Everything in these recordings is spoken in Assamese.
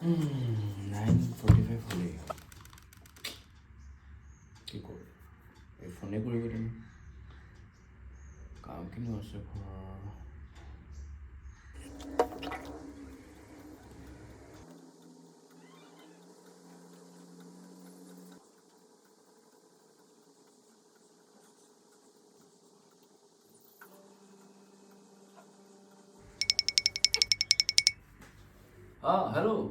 নাইন ফৰ্টি ফাইভ হ'লেই কি কৰোঁ এই ফোনে কৰিব তুমি কামখিনিও আছে ঘৰৰ অঁ হেল্ল'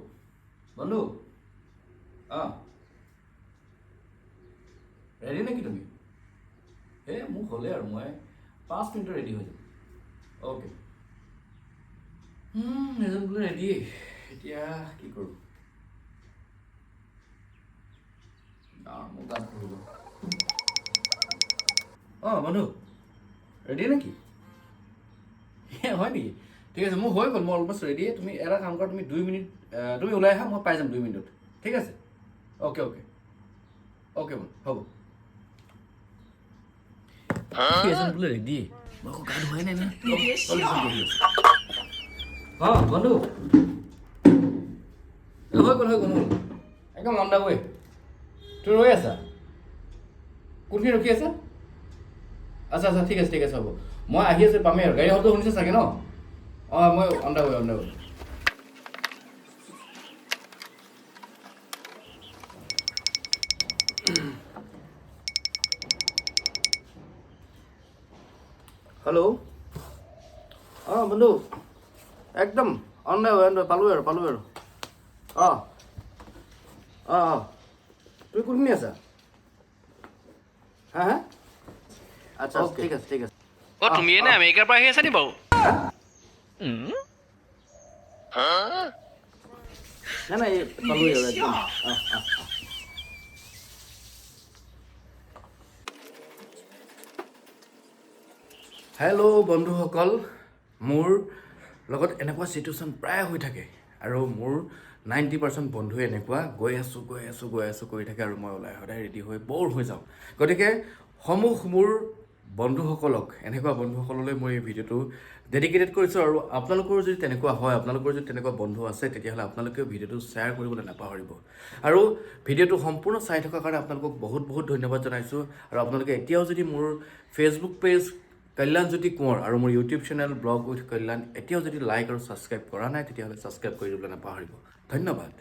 বন্ধু অঁ ৰেডি নেকি তুমি? এই মোক হ'লেই আৰু মই পাঁচ মিনিটত ৰেডি হৈ যাম। অ'কে এজন বোলে ৰেডি এতিয়া কি কৰোঁ? অঁ বন্ধু ৰেডি নেকি? হয় নেকি? ঠিক আছে মোৰ হৈ গ'ল মই অলমষ্ট ৰেডি তুমি এটা কাম কৰা তুমি দুই মিনিট তুমি ওলাই আহা মই পাই যাম দুই মিনিটত। ঠিক আছে? অ'কে অ'কে অ'কে বন্ধু হ'ব। এজন বোলে ৰেডি মই আকৌ গা ধুৱাই নাই অঁ বন্ধু। হৈ গ'ল হৈ গ'ল হৈ একদম অন দা ৱে তুমি ৰৈ আছা? কোনখিনি ৰখি আছা? আচ্ছা আচ্ছা ঠিক আছে ঠিক আছে হ'ব। মই আহি আছোঁ পামেই আৰু। গাড়ী শব্দ শুনিছে চাগে ন? অঁ মই অন দা হেল্ল' অঁ বন্ধু একদম on the way on the পালোঁ আৰু পালোঁ আৰু অঁ অঁ অঁ তুমি কোনখিনি আছা হা হা আচ্ছা ঠিক আছে ঠিক আছে. অ তুমি এনে আমেৰিকাৰ পৰা আহি আছা নি বাৰু নাই নাই পালোঁহি আৰু একদম। অঁ অঁ হেল্ল' বন্ধুসকল। মোৰ লগত এনেকুৱা চিটুৱেশ্যন প্ৰায় হৈ থাকে আৰু মোৰ নাইণ্টি পাৰ্চেণ্ট বন্ধুৱে এনেকুৱা গৈ আছোঁ গৈ আছোঁ গৈ আছোঁ কৰি থাকে আৰু মই ওলাই সদায় ৰেডি হৈ ব'ৰ হৈ যাওঁ। গতিকে সমূহ মোৰ বন্ধুসকলক এনেকুৱা বন্ধুসকললৈ মই এই ভিডিঅ'টো ডেডিকেটেড কৰিছোঁ আৰু আপোনালোকৰ যদি তেনেকুৱা হয় আপোনালোকৰ যদি তেনেকুৱা বন্ধু আছে তেতিয়াহ'লে আপোনালোকেও ভিডিঅ'টো শ্বেয়াৰ কৰিবলৈ নাপাহৰিব। আৰু ভিডিঅ'টো সম্পূৰ্ণ চাই থকাৰ কাৰণে আপোনালোকক বহুত বহুত ধন্যবাদ জনাইছোঁ আৰু আপোনালোকে এতিয়াও যদি মোৰ ফেচবুক পেজ কল্যাণজ্যোতি কোঁৱৰ আৰু মোৰ ইউটিউব চেনেল ব্লগ উইথ কল্যাণ এতিয়াও যদি লাইক আৰু ছাবস্ক্ৰাইব কৰা নাই তেতিয়াহ'লে ছাবস্ক্ৰাইব কৰি দিবলৈ নাপাহৰিব। ধন্যবাদ।